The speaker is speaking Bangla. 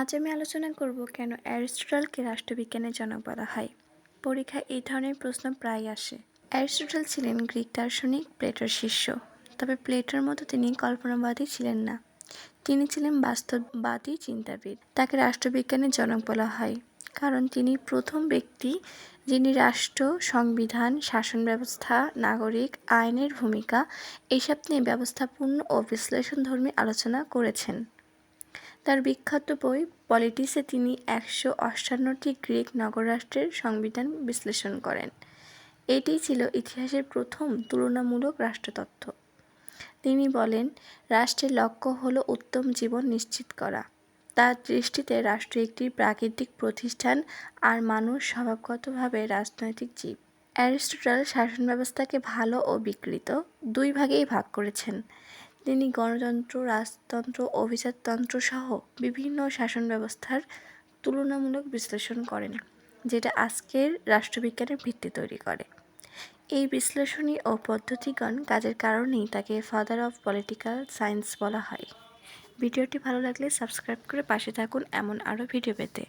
আজ আমি আলোচনা করব কেন অ্যারিস্টটলকে রাষ্ট্রবিজ্ঞানের জনক বলা হয়। পরীক্ষায় এই ধরনের প্রশ্ন প্রায় আসে। অ্যারিস্টটল ছিলেন গ্রিক দার্শনিক প্লেটোর শিষ্য, তবে প্লেটোর মতো তিনি কল্পনাবাদী ছিলেন না। তিনি ছিলেন বাস্তববাদী চিন্তাবিদ। তাকে রাষ্ট্রবিজ্ঞানের জনক বলা হয়, কারণ তিনি প্রথম ব্যক্তি যিনি রাষ্ট্র, সংবিধান, শাসন ব্যবস্থা, নাগরিক, আইনের ভূমিকা এইসব নিয়ে ব্যবস্থাপূর্ণ ও বিশ্লেষণধর্মী আলোচনা করেছেন। তার বিখ্যাত বই পলিটিসে তিনি একশো অষ্টান্নটি গ্রিক নগররাষ্ট্রের সংবিধান বিশ্লেষণ করেন। এটি ছিল ইতিহাসের প্রথম তুলনামূলক রাষ্ট্রতত্ত্ব। তিনি বলেন, রাষ্ট্রের লক্ষ্য হলো উত্তম জীবন নিশ্চিত করা। তার দৃষ্টিতে রাষ্ট্র একটি প্রাকৃতিক প্রতিষ্ঠান আর মানুষ স্বভাবগতভাবে রাজনৈতিক জীব। অ্যারিস্টটল শাসন ব্যবস্থাকে ভালো ও বিকৃত দুই ভাগেই ভাগ করেছেন। তিনি গণতন্ত্র, রাজতন্ত্র, অভিজাততন্ত্র সহ বিভিন্ন শাসন ব্যবস্থার তুলনামূলক বিশ্লেষণ করেন, যেটা আজকের রাষ্ট্রবিজ্ঞানের ভিত্তি তৈরি করে। এই বিশ্লেষণী ও পদ্ধতিগণ কাজের কারণেই তাকে ফাদার অফ পলিটিক্যাল সায়েন্স বলা হয়। ভিডিওটি ভালো লাগলে সাবস্ক্রাইব করে পাশে থাকুন এমন আরও ভিডিও পেতে।